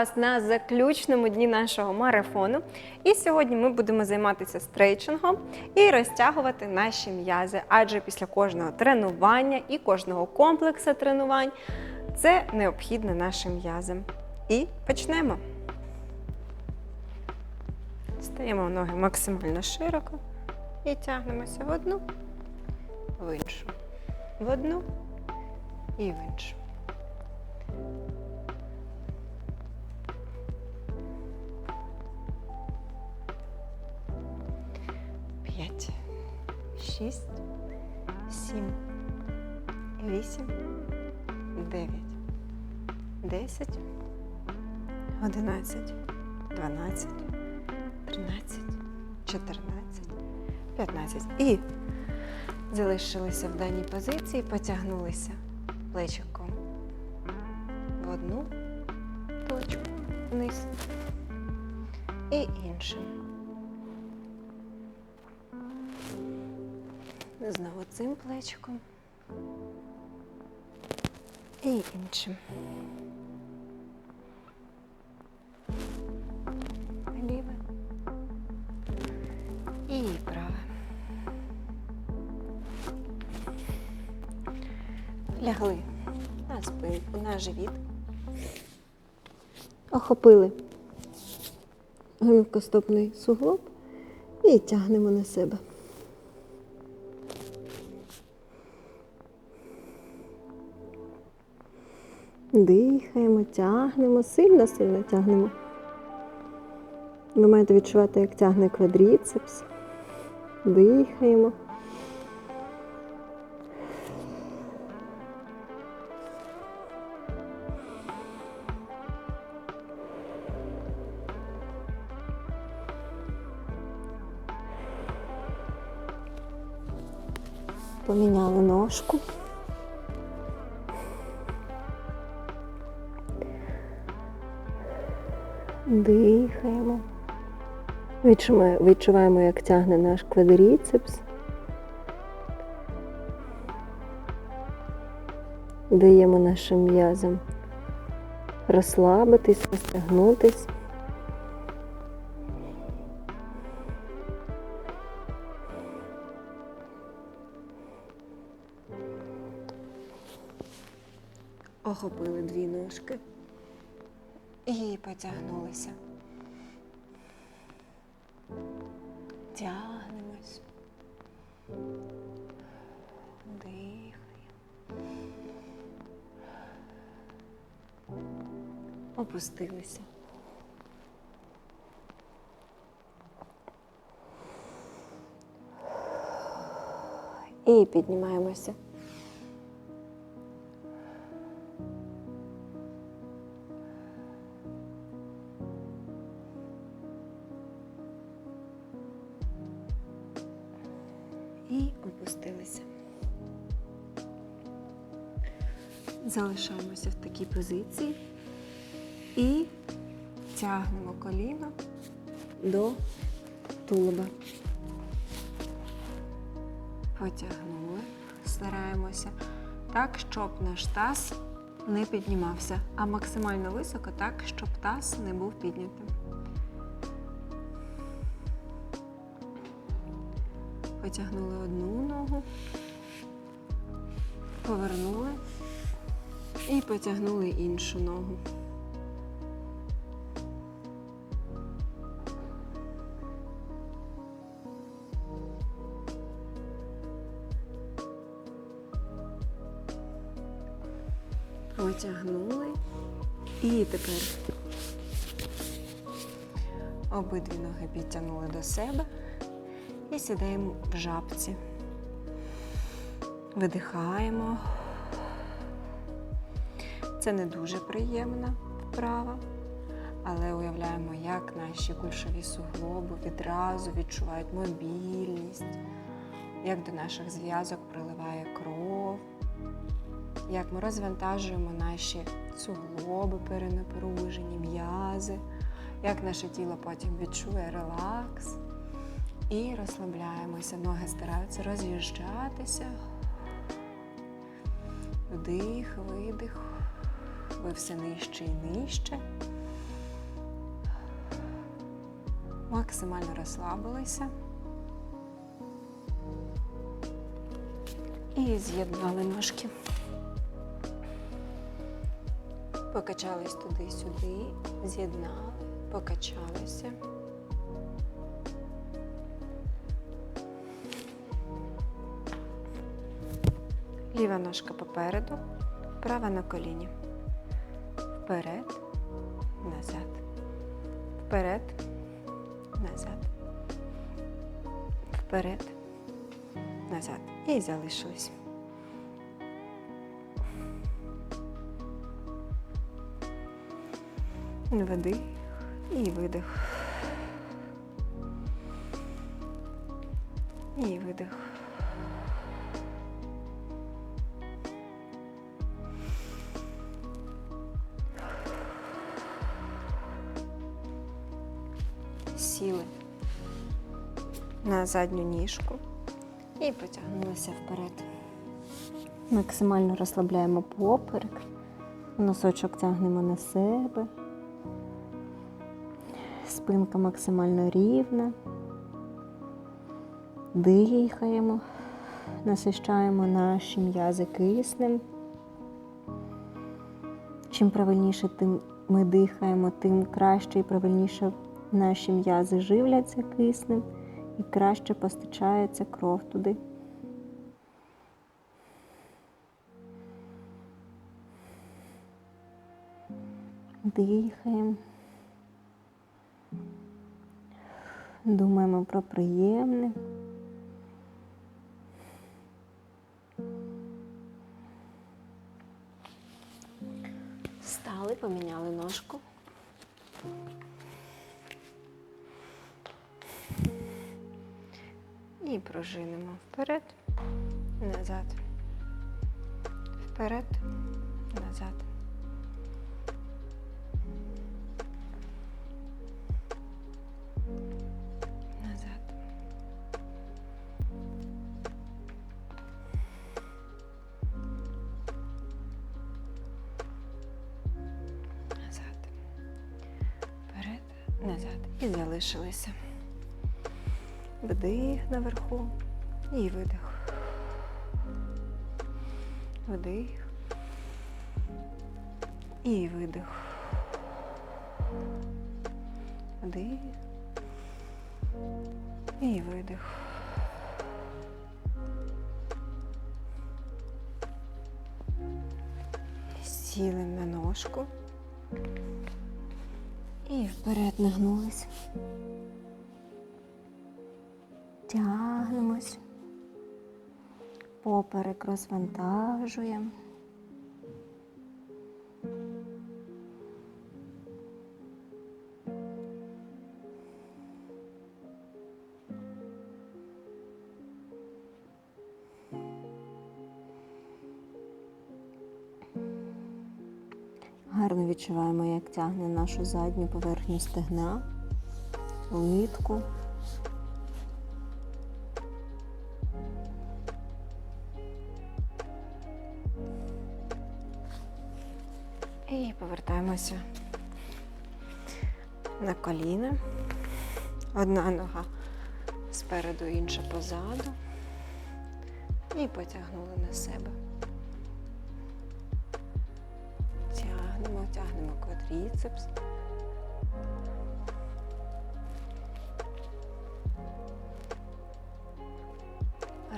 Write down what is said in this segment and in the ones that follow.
Вас на заключному дні нашого марафону. І сьогодні ми будемо займатися стрейчингом і розтягувати наші м'язи. Адже після кожного тренування і кожного комплексу тренувань це необхідно нашим м'язам. І почнемо. Стаємо ноги максимально широко і тягнемося в одну, в іншу, в одну і в іншу. Шість, сім, вісім, дев'ять, десять, одинадцять, дванадцять, тринадцять, чотирнадцять, п'ятнадцять. І залишилися в даній позиції, потягнулися плечиком в одну точку вниз і іншим. Знову цим плечиком і іншим. Ліве і праве. Лягли на спинку, на живіт. Охопили гомілкостопний суглоб і тягнемо на себе. Дихаємо, тягнемо, сильно-сильно тягнемо. Ви маєте відчувати, як тягне квадріцепс. Дихаємо. Поміняли ножку. Дихаємо. Відчуваємо, як тягне наш квадріцепс. Даємо нашим м'язам розслабитись, розтягнутись. Охопили дві ножки і потягнулися. Тягнемось. Дихаємо. Опустилися. І піднімаємося. Позиції і тягнемо коліно до тулуба. Потягнули, стараємося так, щоб наш таз не піднімався, а максимально високо так, щоб таз не був піднятим. Потягнули одну ногу, повернули і потягнули іншу ногу. Потягнули. І тепер обидві ноги підтягнули до себе і сідаємо в жабці. Видихаємо. Це не дуже приємна вправа, але уявляємо, як наші кульшові суглоби відразу відчувають мобільність, як до наших зв'язок приливає кров, як ми розвантажуємо наші суглоби перенапружені, м'язи, як наше тіло потім відчує релакс. І розслабляємося. Ноги стараються роз'їжджатися. Вдих, видих. Ви все нижче і нижче. Максимально розслабилися. І з'єднали ножки. Покачались туди-сюди, з'єднали, покачалися. Ліва ножка попереду, права на коліні. Вперед, назад. Вперед, назад. Вперед, назад. І залишились. Вдих і видих. І видих. На задню ніжку і потягнулися вперед. Максимально розслабляємо поперек, носочок тягнемо на себе. Спинка максимально рівна. Дихаємо, насищаємо наші м'язи киснем. Чим правильніше тим ми дихаємо, тим краще і правильніше наші м'язи живляться киснем і краще постачається кров туди. Дихаємо. Думаємо про приємне. Стали, поміняли ножку. Пружинимо вперед, назад, вперед, назад. Назад. Назад. Вперед, назад. І залишилися. Вдих наверху і видих. Вдих. І видих. Вдих. І видих. Сіли на ножку. І вперед нагнулись. Тягнемось. Поперек розвантажуємо. Гарно відчуваємо, як тягне нашу задню поверхню стегна, литку. І повертаємося на коліна. Одна нога спереду, інша позаду. І потягнули на себе. Тягнемо, тягнемо квадріцепс.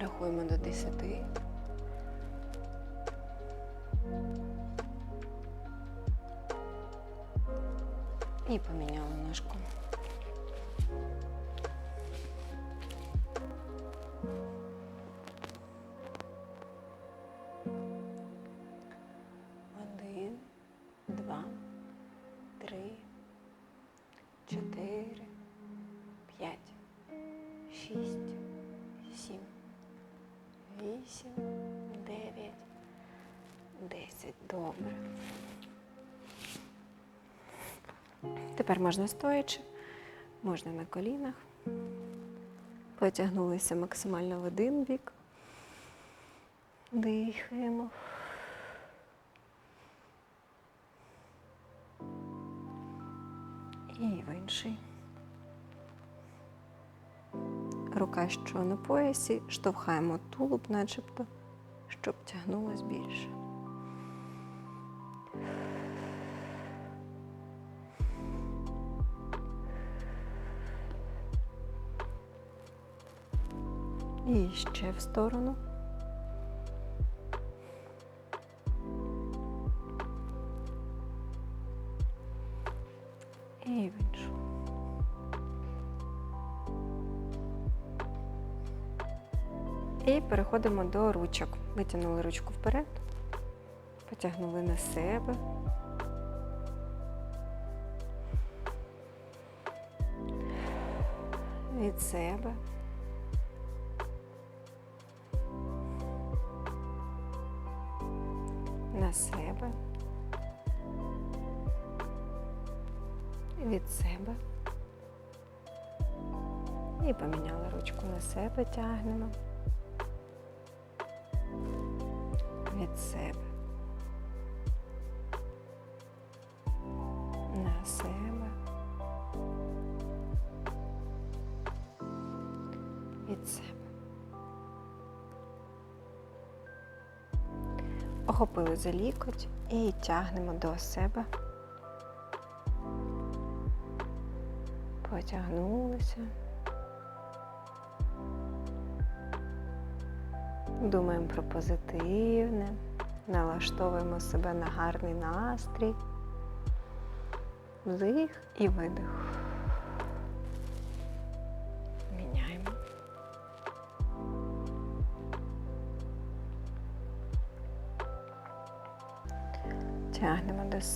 Рахуємо до 10. І поміняли ножку. Тепер можна стоячи, можна на колінах. Потягнулися максимально в один бік. Дихаємо. І в інший. Рука, що на поясі, штовхаємо тулуб, начебто, щоб тягнулось більше. І ще в сторону. І в іншу. І переходимо до ручок. Витягнули ручку вперед, потягнули на себе. Від себе. На себе. Від себе. І поміняли ручку на себе, тягнемо. Від себе. Охопили за лікоть і тягнемо до себе. Потягнулися. Думаємо про позитивне, налаштовуємо себе на гарний настрій. Вдих і видих.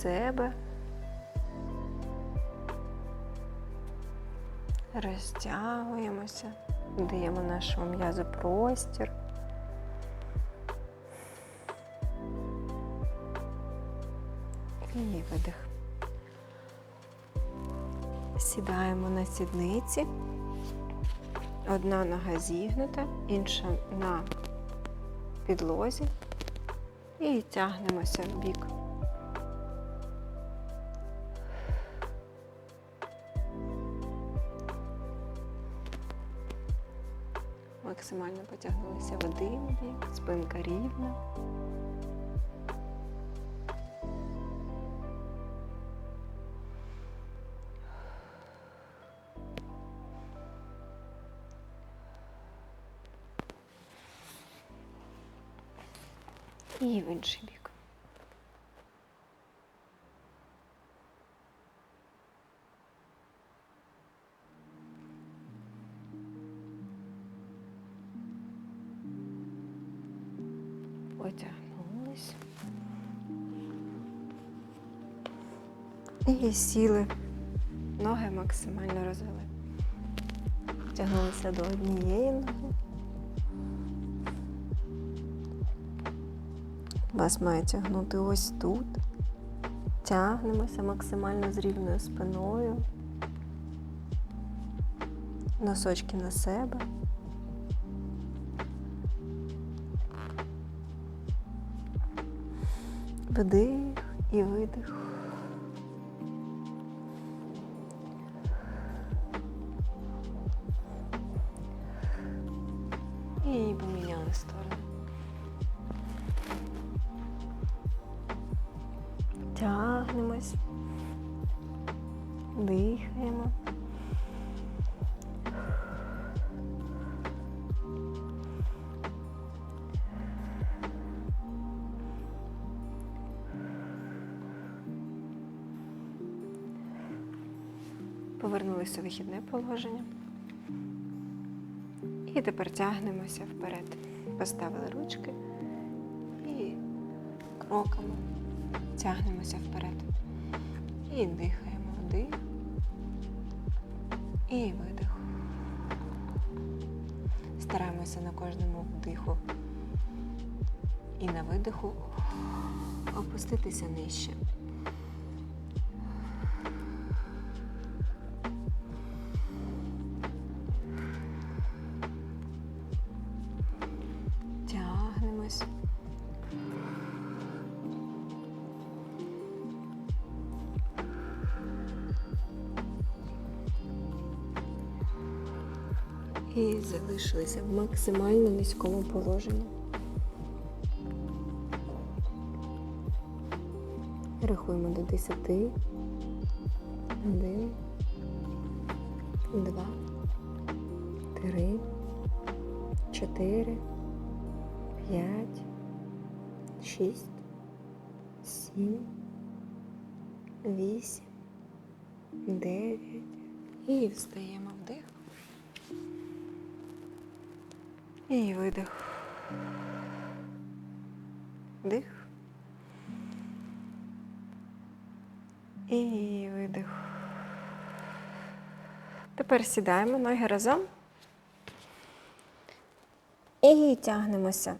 Себе. Розтягуємося, даємо нашому м'язу простір. І видих. Сідаємо на сідниці. Одна нога зігнута, інша на підлозі. І тягнемося в бік. Максимально потягнулися в один бік, спинка рівна. І в інший бік. Потягнулись. І сіли. Ноги максимально розвели. Тягнулися до однієї ноги. Вас має тягнути ось тут. Тягнемося максимально з рівною спиною. Носочки на себе. Вдих і видих. Повернулися у вихідне положення. І тепер тягнемося вперед. Поставили ручки і кроками тягнемося вперед. І дихаємо вдих і видих. Стараємося на кожному вдиху і на видиху опуститися нижче. І залишилися в максимально низькому положенні. Рахуємо до 10. Один, два, три, чотири, п'ять, шість, сім, вісім, дев'ять. І встаємо вдих. І видих. Вдих. І видих. Тепер сідаємо ноги разом. І тягнемося.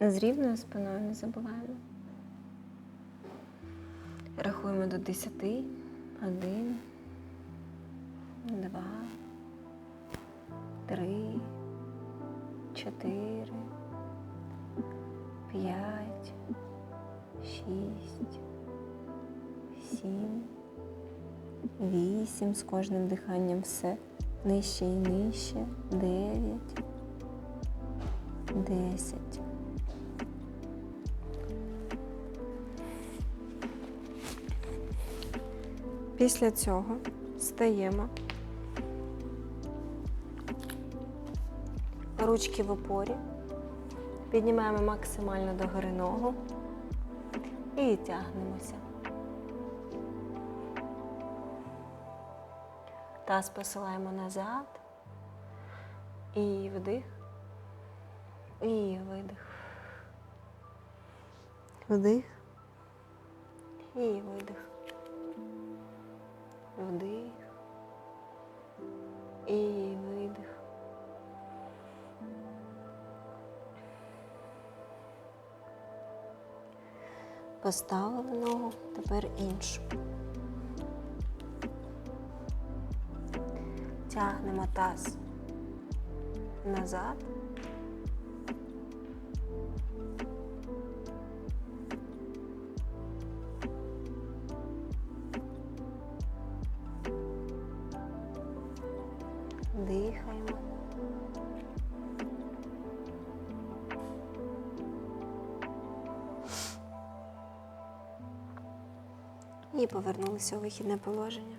З рівною спиною не забуваємо. Рахуємо до 10. Один, два, три, чотири, п'ять, шість, сім, вісім. З кожним диханням все нижче і нижче. Дев'ять, десять. Після цього стаємо. Ручки в опорі. Піднімаємо максимально догори ногу і тягнемося. Таз посилаємо назад. І вдих. І видих. Вдих. І видих. Вдих. І видих. Поставили ногу, тепер іншу. Тягнемо таз назад. І повернулися у вихідне положення.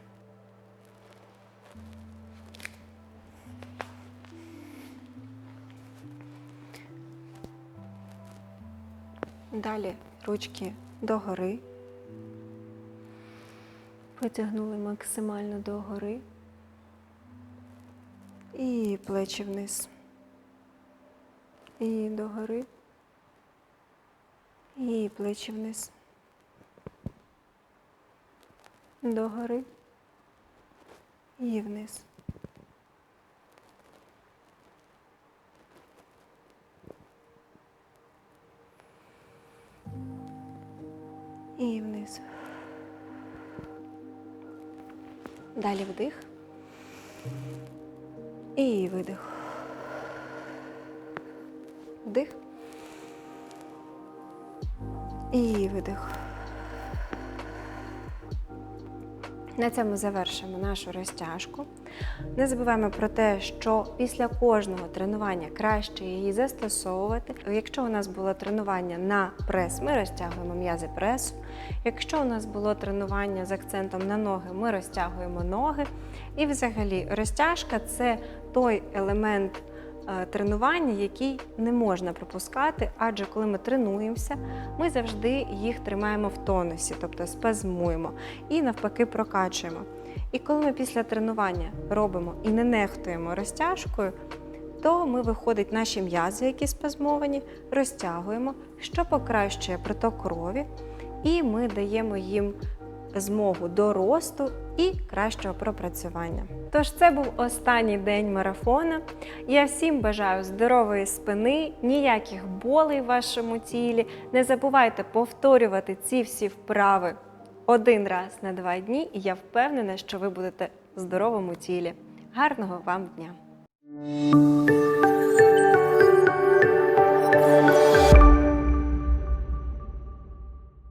Далі ручки догори. Потягнули максимально догори. І плечі вниз. І догори. І плечі вниз. Догори. І вниз. І вниз. Далі вдих. І видих. Вдих. І видих. На цьому завершимо нашу розтяжку. Не забуваємо про те, що після кожного тренування краще її застосовувати. Якщо у нас було тренування на прес, ми розтягуємо м'язи пресу. Якщо у нас було тренування з акцентом на ноги, ми розтягуємо ноги. І взагалі розтяжка це той елемент е, тренування, який не можна пропускати, адже коли ми тренуємося, ми завжди їх тримаємо в тонусі, тобто спазмуємо і навпаки прокачуємо. І коли ми після тренування робимо і не нехтуємо розтяжкою, то ми виходить наші м'язи, які спазмовані, розтягуємо, що покращує приток крові, і ми даємо їм змогу до росту і кращого пропрацювання. Тож це був останній день марафона. Я всім бажаю здорової спини, ніяких болей в вашому тілі. Не забувайте повторювати ці всі вправи один раз на два дні, і я впевнена, що ви будете в здоровому тілі. Гарного вам дня!